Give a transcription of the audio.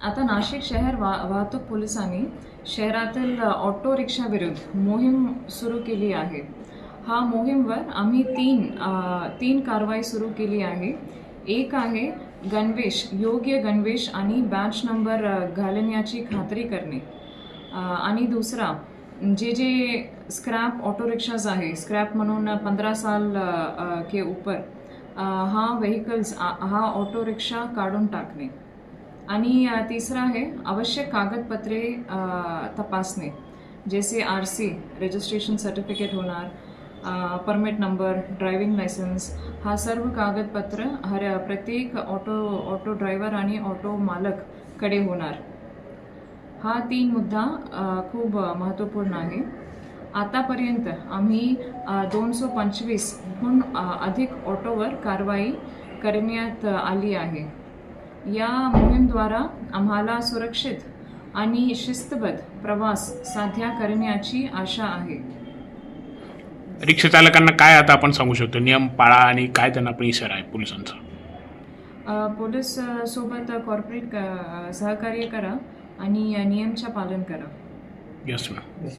आता नाशिक शहर वा वाहतूक पोलिसांनी शहरातील ऑटो रिक्षाविरुद्ध मोहीम सुरू केली आहे. हा मोहीमवर आम्ही तीन तीन कारवाई सुरू केली आहे. एक आहे गणवेश योग्य गणवेश आणि बॅच नंबर घालण्याची खात्री करणे. आणि दुसरा जे जे स्क्रॅप ऑटो रिक्षाज आहे स्क्रॅप म्हणून पंधरा साल के ऊपर हा व्हेकल्स हा ऑटो रिक्षा काढून टाकणे. आणि तिसरं तिसरा आहे आवश्यक कागदपत्रे तपासणे. जैसे आर सी रजिस्ट्रेशन सर्टिफिकेट होणार परमिट नंबर ड्रायव्हिंग लायसन्स हा सर्व कागदपत्र हर प्रत्येक ऑटो ऑटो ड्रायव्हर आणि ऑटो मालककडे होणार. हा तीन मुद्दा खूप महत्त्वपूर्ण आहे. आतापर्यंत आम्ही दोनशे पंचवीसहून अधिक ऑटोवर कारवाई करण्यात आली आहे. या मोहीमद्वारा आम्हाला सुरक्षित आणि शिस्तबद्ध प्रवास साध्य करण्याची आशा आहे. रिक्षा चालकांना काय आता आपण सांगू शकतो? नियम पाळा आणि काय त्यांना आपण इशारा आहे पोलिसांचा? अ, पोलीस सोबत कॉर्पोरेट क- सहकार्य करा आणि अ, नियमचे पालन करा. Yes ma'am